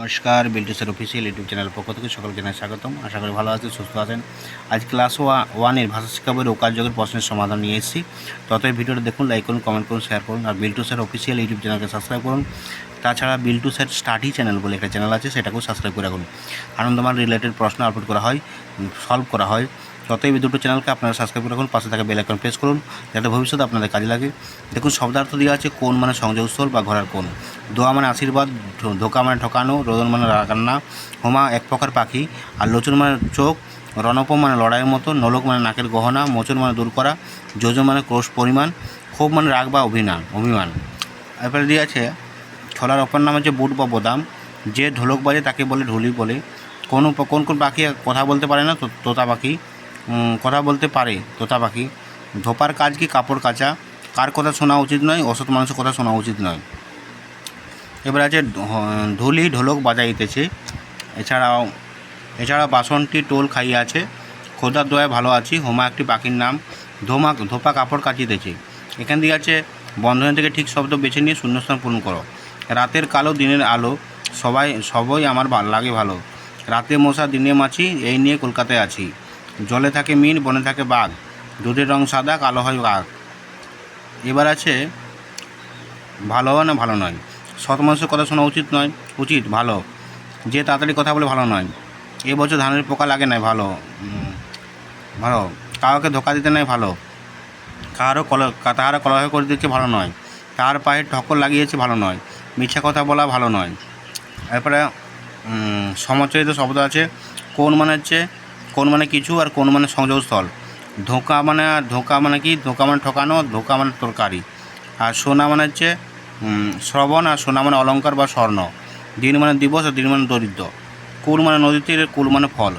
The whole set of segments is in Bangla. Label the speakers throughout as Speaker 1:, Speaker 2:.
Speaker 1: নমস্কার, বিল্টুসের অফিসিয়াল ইউটিউব চ্যানেল পক্ষ থেকে সকলকে জানাই স্বাগতম। আশা করি ভালো আছেন, সুস্থ আছেন। আজ ক্লাস ওয়ানের ভাষা শিক্ষা বইয়ের ওকার যোগের প্রশ্নের সমাধান নিয়ে এসেছি। ততই ভিডিওটা দেখুন লাইক করুন কমেন্ট করুন শেয়ার করুন, আর বিল্টুসের অফিসিয়াল ইউটিউব চ্যানেলকে সাবস্ক্রাইব করুন। তাছাড়া বিল্টুসের স্টাডি চ্যানেল বলে একটা চ্যানেল আছে, সেটাকেও সাবস্ক্রাইব করে রাখুন। আনন্দমান রিলেটেড প্রশ্ন আপলোড করা হয় সলভ করা হয়। ততই এই দুটো চ্যানেলকে আপনারা সাবস্ক্রাইব করে রাখুন, পাশে থাকা বেল আইকন প্রেস করুন, যাতে ভবিষ্যতে আপনাদের কাজে লাগে। দেখুন শব্দার্থ দেওয়া আছে, কোন মানে সংযোগস্থল বা ঘোরার কোন দোয়া মানে আশীর্বাদ, ধোকা মানে ঠকানো, রোদন মানে রান্না, হোমা এক প্রকার পাখি, আর লোচন মানে চোখ, রণপ মানে লড়াইয়ের মতো, নলক মানে নাকের গহনা, মোচন মানে দূর করা যোজন মানে ক্রোশ পরিমাণ, ক্ষোভ মানে রাগ বা অভিমান অভিমান। এরপরে দিয়ে আছে, ছলার অপর নাম হচ্ছে বুট বা বোদাম, যে ঢোলক বাজে তাকে বলে ঢুলি বলে। কোন কোন কোন পাখি কথা বলতে পারে না তোতা পাখি। কথা বলতে পারে তোতা পাখি। ধোপার কাজ কি কাপড় কাচা? কার কথা শোনা উচিত নয়, অসৎ মানুষের কথা শোনা উচিত নয়। এবার আছে ঢুলি ঢোলক বাজাইতেছে। এছাড়াও এছাড়া বাসনটি টোল খাইয়ে আছে। খোদার দোয়ায় ভালো আছি, হোমা একটি পাখির নাম, ধোমা, ধোপা কাপড় কাচিতেছে। এখান দিয়ে আছে, বন্ধন থেকে ঠিক শব্দ বেছে নিয়ে শূন্যস্থান পূরণ করো। রাতের কালো দিনের আলো, সবাই, সবই আমার লাগে ভালো। রাতে মশা দিনে মাছি, এই নিয়ে কলকাতায় আছি। জলে থাকে মিন, বনে থাকে বাঘ। দুধের রং সাদা, কালো হয় বাঘ। এবার আছে ভালো না ভালো নয়। সৎ মানুষের কথা শোনা উচিত নয়, উচিত, ভালো। যে তাড়াতাড়ি কথা বলে ভালো নয়। এবছর ধানের পোকা লাগে নাই, ভালো। ভালো। কাউকে ধোকা দিতে নাই, ভালো। কারও কল তাহারও কলহ করে দিচ্ছে ভালো নয়। তার পায়ে ঠক্কর লাগিয়েছে, ভালো নয়। মিথ্যা কথা বলা ভালো নয়। এরপরে সমচরিত শব্দ আছে। কোন মানে হচ্ছে কোন মানে কিছু আর কোন মানে সংযোগস্থল ধোঁকা মানে ধোঁকা মানে কি? ধোঁকা মানে ঠকানো, ধোঁকা মানে তরকারি। আর সোনা মানে হচ্ছে শ্রবণ আর সোনা মানে অলংকার বা স্বর্ণ। দিন মানে দিবস আর দিন মানে দরিদ্র। কুল মানে নদী তীর কুল মানে ফল।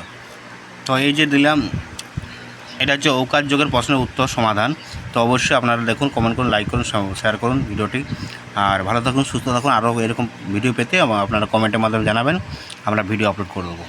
Speaker 1: তো এই যে দিলাম, এটা হচ্ছে ঔকার যোগের প্রশ্নের উত্তর সমাধান। তো অবশ্যই আপনারা দেখুন কমেন্ট করুন লাইক করুন শেয়ার করুন ভিডিওটি। আর ভালো থাকুন, সুস্থ থাকুন। আরও এরকম ভিডিও পেতে আপনারা কমেন্টের মাধ্যমে জানাবেন। আমরা ভিডিও আপলোড করে দেবো।